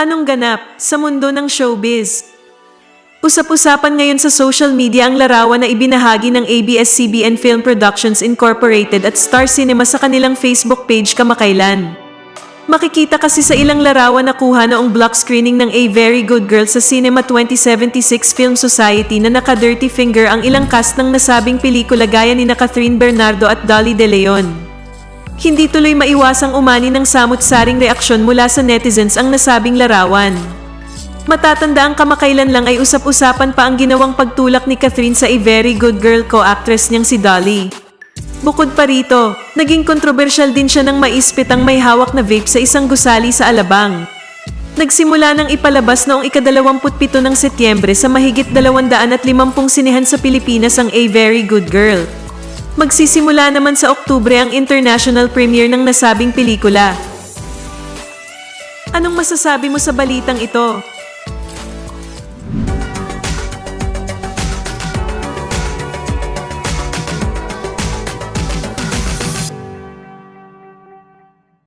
Anong ganap sa mundo ng showbiz? Usap-usapan ngayon sa social media ang larawan na ibinahagi ng ABS-CBN Film Productions Incorporated at Star Cinema sa kanilang Facebook page kamakailan. Makikita kasi sa ilang larawan na kuha noong block screening ng A Very Good Girl sa Cinema 2076 Film Society na naka-dirty finger ang ilang cast ng nasabing pelikula gaya ni na Catherine Bernardo at Dolly De Leon. Hindi tuloy maiwasang umani ng samut-saring reaksyon mula sa netizens ang nasabing larawan. Matatanda ang kamakailan lang ay usap-usapan pa ang ginawang pagtulak ni Catherine sa A Very Good Girl co-actress niyang si Dolly. Bukod pa rito, naging kontrobersyal din siya nang maispit ang may hawak na vape sa isang gusali sa Alabang. Nagsimula ng ipalabas noong ikadalawamputpito ng Setyembre sa mahigit 250 sinehan sa Pilipinas ang A Very Good Girl. Magsisimula naman sa Oktubre ang international premiere ng nasabing pelikula. Anong masasabi mo sa balitang ito?